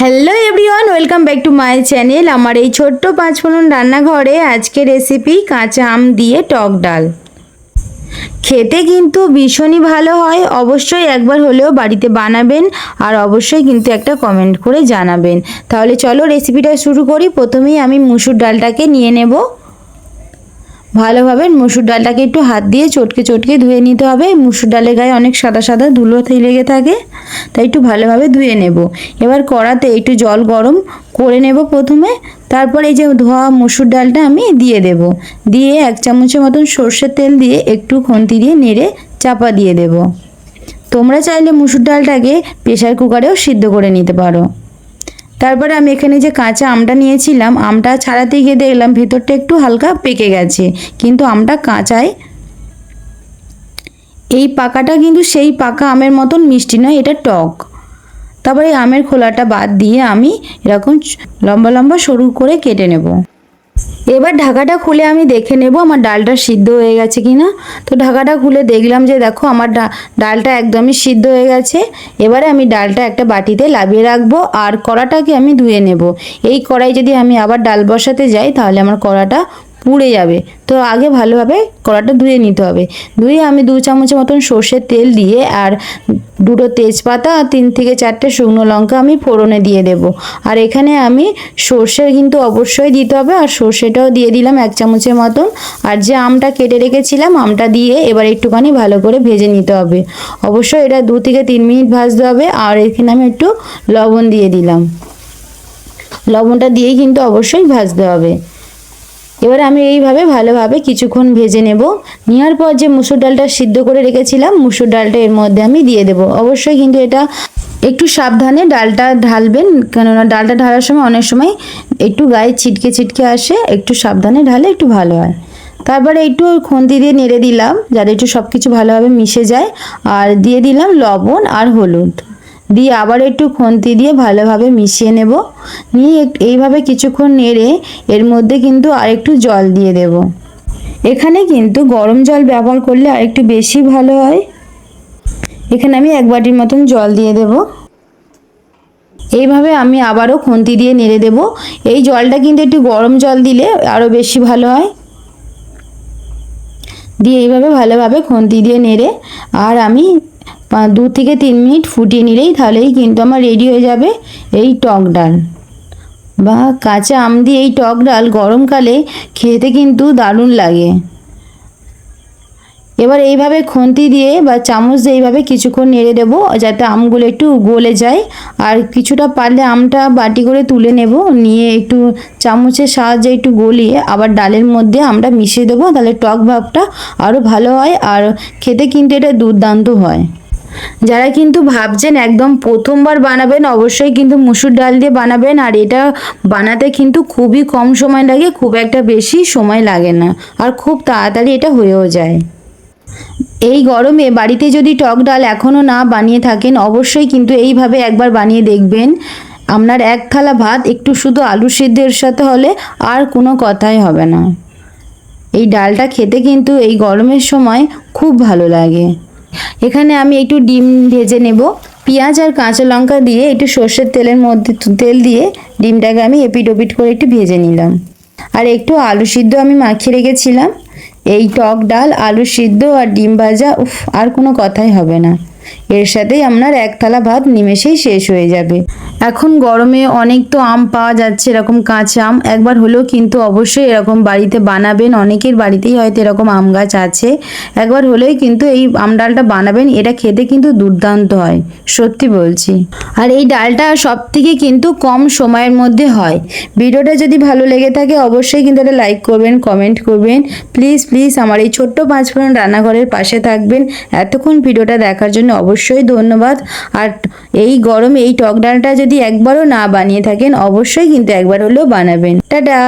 Hello everyone welcome back to my channel আমার এই ছোট্ট পাঁচ পাঁচফোড়ন রান্নাঘরে আজকে রেসিপি কাঁচা আম দিয়ে টক ডাল। খেতে কিন্তু ভীষণই ভালো হয়, অবশ্যই একবার হলেও বাড়িতে বানাবেন আর অবশ্যই কিন্তু একটা কমেন্ট করে জানাবেন। তাহলে চলো রেসিপিটা শুরু করি। প্রথমেই আমি মুসুর ডালটাকে নিয়ে নেব। ভালোভাবে মুসুর ডালটাকে একটু হাত দিয়ে চটকে চটকে ধুয়ে নিতে হবে। মুসুর ডালের গায়ে অনেক সাদা সাদা ধুলো লেগে থাকে, তাই একটু ভালোভাবে ধুয়ে নেব। এবার কড়াতে একটু জল গরম করে নেব প্রথমে, তারপর এই যে ধোয়া মুসুর ডালটা আমি দিয়ে দেব। দিয়ে এক চামচের মতন সর্ষের তেল দিয়ে একটু খন্তি দিয়ে নেড়ে চাপা দিয়ে দেব। তোমরা চাইলে মুসুর ডালটাকে প্রেশার কুকারেও সিদ্ধ করে নিতে পারো। তারপরে আমি এখানে যে কাঁচা আমটা নিয়েছিলাম, আমটা ছাড়াতে গিয়ে দেখলাম ভেতরটা একটু হালকা পেকে গেছে। কিন্তু আমটা কাঁচায়। এই পাকাটা কিন্তু সেই পাকা আমের মতন মিষ্টি নয়, এটা টক। তারপরে আমের খোলাটা বাদ দিয়ে আমি এরকম লম্বা লম্বা সরু করে কেটে নেব। এবার ঢাকাটা খুলে আমি দেখে নেব আমার ডালটা সিদ্ধ হয়ে গেছে কি না তো ঢাকাটা খুলে দেখলাম যে দেখো আমার ডালটা একদমই সিদ্ধ হয়ে গেছে। এবারে আমি ডালটা একটা বাটিতে লাভিয়ে রাখব আর কড়াটাকে আমি ধুয়ে নেব। এই কড়াই যদি আমি আবার ডাল বসাতে যাই তাহলে আমার কড়াটা পুড়ে যাবে। তো আগে ভালোভাবে কড়াটা ধুয়ে নিতে হবে। ধুয়ে আমি দু চামচের মতন সর্ষের তেল দিয়ে আর দুটো তেজপাতা আর তিন থেকে চারটে শুকনো লঙ্কা আমি ফোড়নে দিয়ে দেব। আর এখানে আমি সর্ষে কিন্তু অবশ্যই দিতে হবে। আর সর্ষেটাও দিয়ে দিলাম এক চামচের মতন। আর যে আমটা কেটে রেখেছিলাম, আমটা দিয়ে এবার একটুখানি ভালো করে ভেজে নিতে হবে। অবশ্যই এটা দু থেকে তিন মিনিট ভাজতে হবে। আর এখানে আমি একটু লবণ দিয়ে দিলাম। লবণটা দিয়েই কিন্তু অবশ্যই ভাজতে হবে। এবার আমি এইভাবে ভালোভাবে কিছুক্ষণ ভেজে নেব। নেওয়ার পর যে মুসুর ডালটা সিদ্ধ করে রেখেছিলাম, মুসুর ডালটা এর মধ্যে আমি দিয়ে দেব। অবশ্যই কিন্তু এটা একটু সাবধানে ডালটা ঢালবেন, কেননা ডালটা ঢালার সময় অনেক সময় একটু গায়ে ছিটকে ছিটকে আসে, একটু সাবধানে ঢালে একটু ভালো হয়। তারপরে একটু খন্তি দিয়ে নেড়ে দিলাম, যাতে একটু সব কিছু ভালোভাবে মিশে যায়। আর দিয়ে দিলাম লবণ আর হলুদ। দিয়ে আবার একটু খন্তি দিয়ে ভালোভাবে মিশিয়ে নেব। নিয়ে এইভাবে কিছুক্ষণ নেড়ে এর মধ্যে কিন্তু আর একটু জল দিয়ে দেব। এখানে কিন্তু গরম জল ব্যবহার করলে আর একটু বেশি ভালো হয়। এখানে আমি এক বাটির মতন জল দিয়ে দেব। এইভাবে আমি আবারও খন্তি দিয়ে নেড়ে দেব। এই জলটা কিন্তু একটু গরম জল দিলে আরও বেশি ভালো হয়। দিয়ে এইভাবে ভালোভাবে খন্তি দিয়ে নেড়ে আর আমি দু থেকে তিন মিনিট ফুটিয়ে নিলেই তাহলেই কিন্তু আমার রেডি হয়ে যাবে এই টক ডাল। বা, কাঁচা আম দিয়ে এই টক ডাল গরমকালে খেতে কিন্তু দারুণ লাগে। এবার এইভাবে খুন্তি দিয়ে বা চামচ দিয়ে এইভাবে কিছুক্ষণ নেড়ে দেবো, যাতে আমগুলো একটু গলে যায়। আর কিছুটা পারলে আমটা বাটি করে তুলে নেব, নিয়ে একটু চামচের সাহায্যে একটু গলিয়ে আবার ডালের মধ্যে আমরা মিশিয়ে দেবো, তাহলে টক ভাবটা আরও ভালো হয়। আর খেতে কিন্তু এটা দুর্দান্ত হয়। যারা কিন্তু ভাবছেন একদম প্রথমবার বানাবেন, অবশ্যই কিন্তু মুসুর ডাল দিয়ে বানাবেন। আর এটা বানাতে কিন্তু খুবই কম সময় লাগে, খুব একটা বেশি সময় লাগে না। আর খুব তাড়াতাড়ি এটা হয়েও যায়। এই গরমে বাড়িতে যদি টক ডাল এখনও না বানিয়ে থাকেন, অবশ্যই কিন্তু এইভাবে একবার বানিয়ে দেখবেন। আপনার এক থালা ভাত, একটু শুধু আলু সিদ্ধের সাথে হলে আর কোনো কথাই হবে না। এই ডালটা খেতে কিন্তু এই গরমের সময় খুব ভালো লাগে। এখানে আমি একটু ডিম ভেজে নেব, পেঁয়াজ আর কাঁচা লঙ্কা দিয়ে একটু সর্ষের তেলের মধ্যে তেল দিয়ে ডিমটাকে আমি এপিট ওপিট করে একটু ভেজে নিলাম। আর একটু আলু সিদ্ধ আমি মাখিয়ে রেখেছিলাম, এই টক ডাল, আলু সিদ্ধ আর ডিম ভাজা, উফ, আর কোনো কথাই হবে না। এর সাথেই আপনার এক থালা ভাত নিমেষেই শেষ হয়ে যাবে। এখন গরমে অনেক তো আম পাওয়া যাচ্ছে, এরকম কাঁচা আম। একবার হলেও কিন্তু অবশ্যই এরকম বাড়িতে বানাবেন, অনেকের বাড়িতেই হয়তো এরকম আম গাছ আছে। একবার হলেই কিন্তু এই আম ডালটা বানাবেন, এটা খেতে কিন্তু দুর্দান্ত হয়, সত্যি বলছি। আর এই ডালটা সব থেকে কিন্তু কম সময়ের মধ্যে হয়। ভিডিওটা যদি ভালো লেগে থাকে, অবশ্যই কিন্তু এটা লাইক করবেন, কমেন্ট করবেন। প্লিজ প্লিজ আমার এই ছোট্ট পাঁচ পাঁচফোড়ন রান্নাঘরের পাশে থাকবেন। এতক্ষণ ভিডিওটা দেখার জন্য অবশ্যই ধন্যবাদ। আর এই গরমে এই টক ডালটা যদি একবারও না বানিয়ে থাকেন, অবশ্যই কিন্তু একবার হলেও বানাবেন। টাটা!